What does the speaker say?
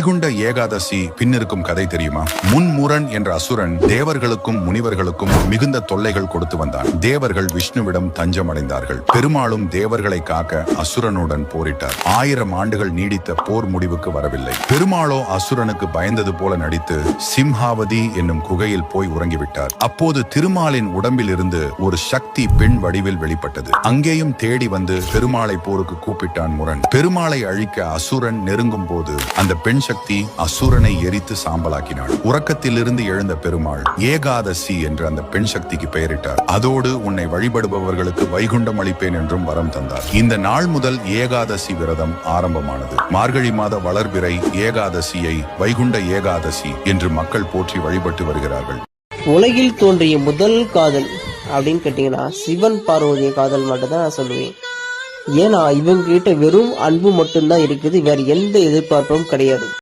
வைகுண்ட ஏகாதசி பின்னிருக்கும் கதை தெரியுமா? முன்முரன் என்ற அசுரன் தேவர்களுக்கும் முனிவர்களுக்கும் மிகுந்த தொல்லைகள் கொடுத்து வந்தான். தேவர்கள் விஷ்ணுவிடம் தஞ்சம் அடைந்தார்கள் பெருமாளும் தேவர்களை காக்க அசுரனுடன் போரிட்டார். ஆயிரம் ஆண்டுகள் நீடித்த போர் முடிவுக்கு வரவில்லை. பெருமாளோ அசுரனுக்கு பயந்தது போல நடித்து சிம்ஹாவதி என்னும் குகையில் போய் உறங்கிவிட்டார். அப்போது திருமாலின் உடம்பில் இருந்து ஒரு சக்தி பெண் வடிவில் வெளிப்பட்டது. அங்கேயும் தேடி வந்து பெருமாளை போருக்கு கூப்பிட்டான் முரண். பெருமாளை அழிக்க அசுரன் நெருங்கும் போது அந்த பெண் சக்தி அசுரனை எரித்து சாம்பலாக்கினாள். உறக்கத்திலிருந்து எழுந்த பெருமாள் ஏகாதசி என்று அந்த பெண் சக்திக்கு பெயரிட்டார். அதோடு உன்னை வழிபடுபவர்களுக்கு வைகுண்டம் அளிப்பேன் என்றும் வரம் தந்தார். இந்த நாள் முதல் ஏகாதசி விரதம் ஆரம்பமானது. மார்கழி மாத வளர்பிறை ஏகாதசியை வைகுண்ட ஏகாதசி என்று மக்கள் போற்றி வழிபட்டு வருகிறார்கள். உலகில் தோன்றிய முதல் காதல் அப்படின்னு கேட்டிங்கன்னா சிவன் பார்வதிய காதல் மட்டும் தான் நான் சொல்லுவேன். ஏன்னா இவங்க கிட்ட வெறும் அன்பு மட்டும்தான் இருக்குது. வேற எந்த எதிர்பார்ப்பும் கிடையாது.